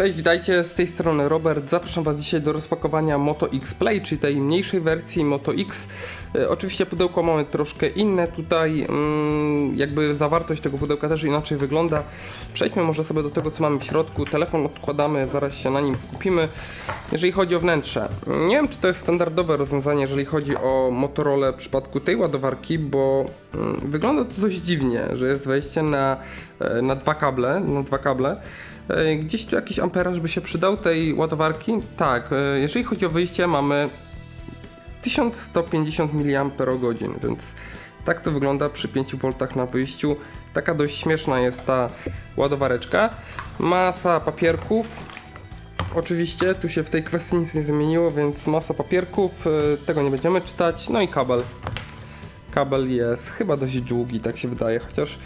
Cześć, witajcie, z tej strony Robert. Zapraszam Was dzisiaj do rozpakowania Moto X Play, czyli tej mniejszej wersji Moto X. E, oczywiście pudełko mamy troszkę inne tutaj, mm, jakby zawartość tego pudełka też inaczej wygląda. Przejdźmy może sobie do tego, co mamy w środku. Telefon odkładamy, zaraz się na nim skupimy. Jeżeli chodzi o wnętrze, nie wiem, czy to jest standardowe rozwiązanie, jeżeli chodzi o Motorola w przypadku tej ładowarki, bo mm, wygląda to dość dziwnie, że jest wejście na, e, na dwa kable, na dwa kable. E, Gdzieś tu jakiś amperaż by się przydał tej ładowarki? Tak, e, jeżeli chodzi o wyjście mamy 1150 mAh, więc tak to wygląda przy 5 V na wyjściu. Taka dość śmieszna jest ta ładowareczka. Masa papierków. Oczywiście tu się w tej kwestii nic nie zmieniło, więc masa papierków, e, tego nie będziemy czytać. No i kabel. Kabel jest chyba dość długi, tak się wydaje, chociaż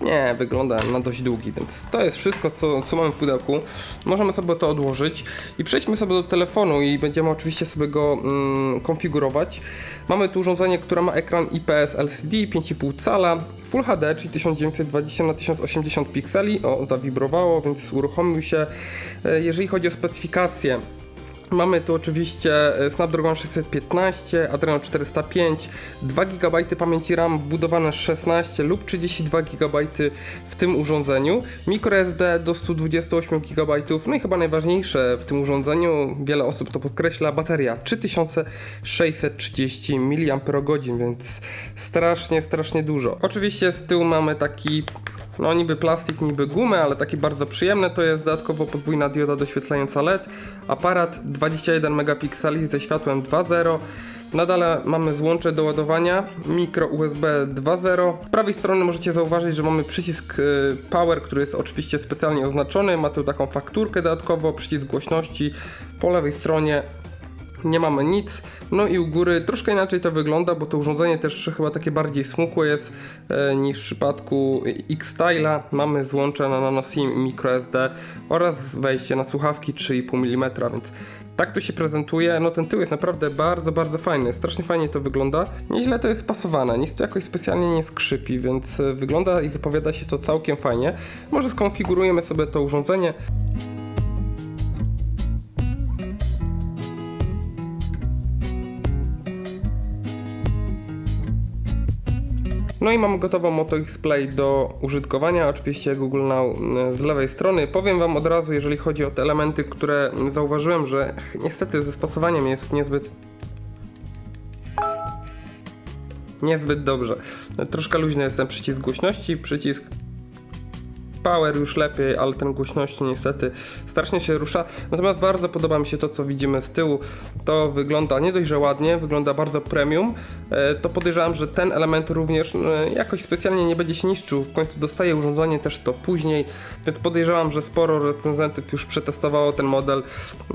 nie, wygląda na dość długi, więc to jest wszystko, co, co mamy w pudełku. Możemy sobie to odłożyć i przejdźmy sobie do telefonu i będziemy oczywiście sobie go mm, konfigurować. Mamy tu urządzenie, które ma ekran IPS LCD 5,5 cala, Full HD, czyli 1920 na 1080 pikseli. O, zawibrowało, więc uruchomił się. E, Jeżeli chodzi o specyfikację, Mamy tu oczywiście e, Snapdragon 615, Adreno 405, 2 GB pamięci RAM wbudowane 16 lub 32 GB w tym urządzeniu, microSD do 128 GB, no i chyba najważniejsze w tym urządzeniu, wiele osób to podkreśla, bateria 3630 mAh, więc strasznie, strasznie dużo. Oczywiście z tyłu mamy taki no niby plastik, niby gumę, ale takie bardzo przyjemne. To jest dodatkowo podwójna dioda doświetlająca LED, aparat 21 megapikseli ze światłem 2.0. Nadal mamy złącze do ładowania, mikro USB 2.0. Z prawej strony możecie zauważyć, że mamy przycisk y, power, który jest oczywiście specjalnie oznaczony. Ma tu taką fakturkę dodatkowo, przycisk głośności. Po lewej stronie nie mamy nic. No i u góry troszkę inaczej to wygląda, bo to urządzenie też chyba takie bardziej smukłe jest e, niż w przypadku X-Style'a. Mamy złącze na nano SIM i microSD oraz wejście na słuchawki 3,5 mm, więc tak to się prezentuje. No ten tył jest naprawdę bardzo, bardzo fajny. Strasznie fajnie to wygląda. Nieźle to jest spasowane, nic tu jakoś specjalnie nie skrzypi, więc e, wygląda i wypowiada się to całkiem fajnie. Może skonfigurujemy sobie to urządzenie. No i mam gotową Moto X Play do użytkowania, oczywiście Google Now e, z lewej strony. Powiem Wam od razu, jeżeli chodzi o te elementy, które zauważyłem, że niestety ze spasowaniem jest niezbyt niezbyt dobrze. Troszkę luźny jest ten przycisk głośności, przycisk Power już lepiej, ale ten głośności niestety strasznie się rusza. Natomiast bardzo podoba mi się to, co widzimy z tyłu. To wygląda nie dość, że ładnie, wygląda bardzo premium. E, To podejrzewam, że ten element również e, jakoś specjalnie nie będzie się niszczył. W końcu dostaje urządzenie też to później, więc podejrzewam, że sporo recenzentów już przetestowało ten model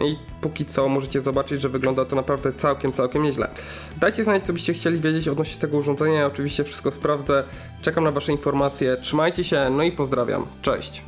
i póki co możecie zobaczyć, że wygląda to naprawdę całkiem, całkiem nieźle. Dajcie znać, co byście chcieli wiedzieć odnośnie tego urządzenia. Ja oczywiście wszystko sprawdzę. Czekam na Wasze informacje. Trzymajcie się, no i pozdrawiam. Cześć.